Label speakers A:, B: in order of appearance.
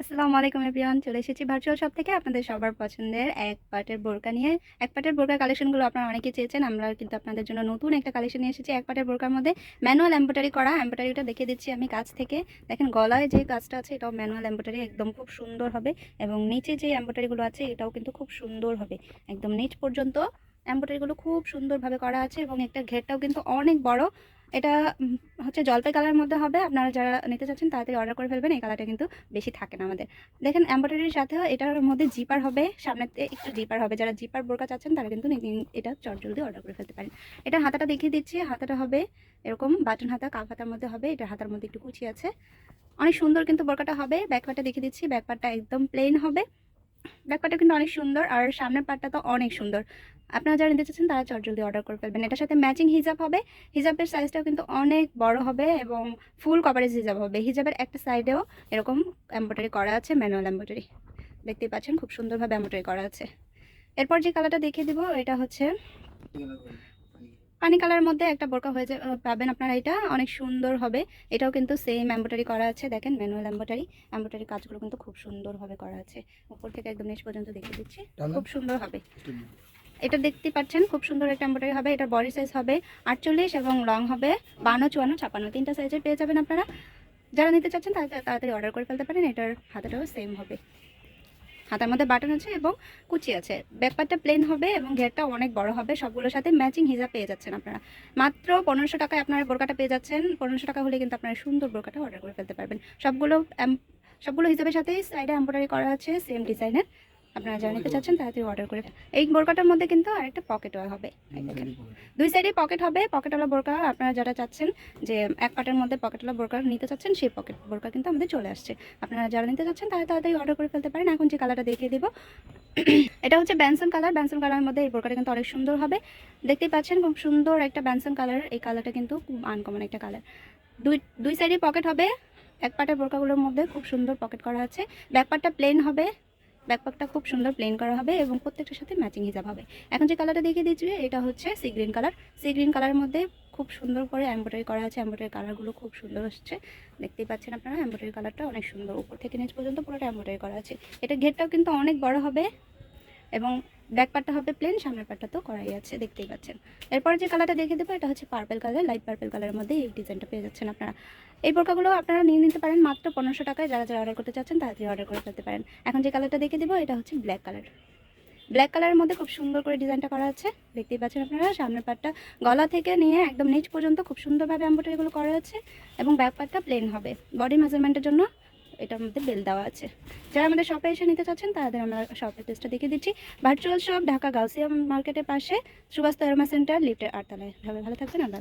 A: আসসালামু আলাইকুম এভরিওয়ান, চলে এসেছি ভার্চুয়াল শপ থেকে আপনাদের সবার পছন্দের এক পাটের বোরকা নিয়ে। এক পাটের বোরকার কালেকশনগুলো আপনারা অনেকে চেয়েছেন, আমরা কিন্তু আপনাদের জন্য নতুন একটা কালেকশন নিয়ে এসেছি। এক পাটের বোরকার মধ্যে ম্যানুয়াল এম্ব্রয়ডারি করা এম্ব্রয়ডারিটা দেখিয়ে দিচ্ছি আমি কাছ থেকে। দেখেন, গলায় যে কাজটা আছে, এটাও ম্যানুয়াল এম্ব্রয়ডারি একদম খুব সুন্দর হবে। এবং নিচে যে এম্ব্রয়ডারিগুলো আছে, এটাও কিন্তু খুব সুন্দর হবে। একদম নিচ পর্যন্ত এম্ব্রয়ডারিগুলো খুব সুন্দরভাবে করা আছে এবং একটা ঘেরটাও কিন্তু অনেক বড়। এটা হচ্ছে জলপাই কালারের মধ্যে হবে। আপনারা যারা নিতে চাচ্ছেন, তাড়াতাড়ি অর্ডার করে ফেলবেন। এই কালারটা কিন্তু বেশি থাকে না আমাদের। দেখেন এম্ব্রয়ডারির সাথেও এটার মধ্যে জিপার হবে। সামনেতে একটু জিপার হবে। যারা জিপার বোরকা চাচ্ছেন, তারা কিন্তু এটা চটজলদি অর্ডার করে ফেলতে পারেন। এটা হাতাটা দেখিয়ে দিচ্ছি। হাতাটা হবে এরকম বাটন হাতা, কাপ হাতার মধ্যে হবে। এটা হাতার মধ্যে একটু কুচি আছে। অনেক সুন্দর কিন্তু বোরকাটা হবে। ব্যাক পার্টটা দেখিয়ে দিচ্ছি। ব্যাক পার্টটা একদম প্লেন হবে। ব্যাক পার্টটা কিন্তু অনেক সুন্দর আর সামনের পাটটা তো অনেক সুন্দর। আপনারা যারা নিতে চাচ্ছেন তারা চট জলদি অর্ডার করে ফেলবেন। এটার সাথে ম্যাচিং হিজাব হবে। হিজাবের সাইজটাও কিন্তু অনেক বড় হবে এবং ফুল কভারেজ হিজাব হবে। হিজাবের একটা সাইডেও এরকম এম্ব্রয়ডারি করা আছে ম্যানুয়াল এম্ব্রয়ডারি দেখতেই পাচ্ছেন, খুব সুন্দরভাবে এম্ব্রয়ডারি করা আছে। এরপর যে কালারটা দেখিয়ে দিব, এটা হচ্ছে পানি কালারের মধ্যে একটা বোরকা হয়ে পাবেন আপনারা এটা। অনেক সুন্দর হবে। এটাও কিন্তু সেম এম্ব্রয়ডারি করা আছে। দেখেন ম্যানুয়াল এম্ব্রয়ডারি এম্ব্রয়ডারি কাজগুলো কিন্তু খুব সুন্দরভাবে করা আছে। উপর থেকে একদম নিচ পর্যন্ত দেখিয়ে দিচ্ছি। খুব সুন্দর হবে। এটা দেখতে পাচ্ছেন খুব সুন্দর একটা এম্ব্রয়ডারি হবে। এটা বডি সাইজ হবে আটচল্লিশ এবং লং হবে বান্ন চুয়ান্ন ছাপান্ন। তিনটা সাইজের পেয়ে যাবেন আপনারা। যারা নিতে চাচ্ছেন তারা তাড়াতাড়ি অর্ডার করে ফেলতে পারেন। এটার হাতাটাও সেম হবে। হাতার মধ্যে বাটন আছে এবং কুচি আছে। ব্যাপারটা প্লেন হবে এবং ঘেরটা অনেক বড় হবে। সবগুলোর সাথে ম্যাচিং হিজাব পেয়ে যাচ্ছেন আপনারা। মাত্র পনেরোশো টাকায় আপনারা বোরকাটা পেয়ে যাচ্ছেন। পনেরোশো টাকা হলে কিন্তু আপনারা সুন্দর বোরকাটা অর্ডার করে ফেলতে পারবেন। সবগুলো সবগুলো হিসাবের সাথেই সাইডে এম্ব্রয়ডারি করা আছে সেম ডিজাইনের আপনারা যারা নিতে চাচ্ছেন তাড়াতাড়ি অর্ডার করে। এই বোরকাটার মধ্যে কিন্তু আরেকটা পকেটও হবে। দুই সাইডে পকেট হবে। পকেটওয়ালা বোরকা আপনারা যারা চাচ্ছেন যে এক পাটের মধ্যে পকেটওয়ালা বোরকা নিতে চাচ্ছেন সেই পকেট বোরকা কিন্তু আমাদের চলে আসছে। আপনারা যারা নিতে চাচ্ছেন তারা তাড়াতাড়ি অর্ডার করে ফেলতে পারেন। এখন যে কালারটা দেখিয়ে দিব এটা হচ্ছে ব্যানসন কালার ব্যানসন কালারের মধ্যে এই বোরকাটা কিন্তু অনেক সুন্দর হবে। দেখতেই পাচ্ছেন খুব সুন্দর একটা ব্যানসন কালার এই কালারটা কিন্তু খুব আনকমন একটা কালার দুই দুই সাইডে পকেট হবে। এক পাটের বোরকাগুলোর মধ্যে খুব সুন্দর পকেট করা আছে। ব্যাক পার্টটা প্লেন হবে। ব্যাকপ্যাকটা খুব সুন্দর প্লেন করা হবে এবং প্রত্যেকটার সাথে ম্যাচিং হিসাব হবে। এখন যে কালারটা দেখিয়ে দিচ্ছি, এটা হচ্ছে sea green colour sea green কালারের মধ্যে খুব সুন্দর করে এমব্রয়ডারি করা আছে। এমব্রয়ডারি কালারগুলো খুব সুন্দর হচ্ছে দেখতেই পাচ্ছেন আপনারা এমব্রয়ডারি কালারটা অনেক সুন্দর। উপর থেকে নিচ পর্যন্ত পুরোটা এমব্রয়ডারি করা আছে। এটা ঘেরটাও কিন্তু অনেক বড় হবে এবং ব্যাক পার্টটা হবে প্লেন সামনের পার্টটা তো করাই আছে। দেখতেই পাচ্ছেন। এরপর যে কালারটা দেখে দেবো, এটা হচ্ছে পার্পেল কালার লাইট পার্পেল কালারের মধ্যে এই ডিজাইনটা পেয়ে যাচ্ছেন আপনারা। এই বোরকাগুলো আপনারা নিয়ে নিতে পারেন মাত্র পনেরোশো টাকায়। যারা যারা অর্ডার করতে চাচ্ছেন তাড়াতাড়ি অর্ডার করে ফেলতে পারেন। এখন যে কালারটা দেখে দেবো, এটা হচ্ছে ব্ল্যাক কালার ব্ল্যাক কালারের মধ্যে খুব সুন্দর করে ডিজাইনটা করা আছে। দেখতেই পাচ্ছেন আপনারা, সামনের পার্টটা গলা থেকে নিয়ে একদম নিচ পর্যন্ত খুব সুন্দরভাবে এম্ব্রয়ডারিগুলো করা আছে এবং ব্যাক পার্টটা প্লেন হবে। বডি মেজারমেন্টের জন্য এটার মধ্যে বেল দেওয়া আছে। যারা আমাদের শপে এসে নিতে চাচ্ছেন, তাদের আমরা শপের পেজটা দেখিয়ে দিচ্ছি। ভার্চুয়াল শপ ঢাকা গাউসিয়া মার্কেটের পাশে, সুভাষ তরমা সেন্টার লিফটের আটতলায়। ভালো থাকবেন, আল্লাহ।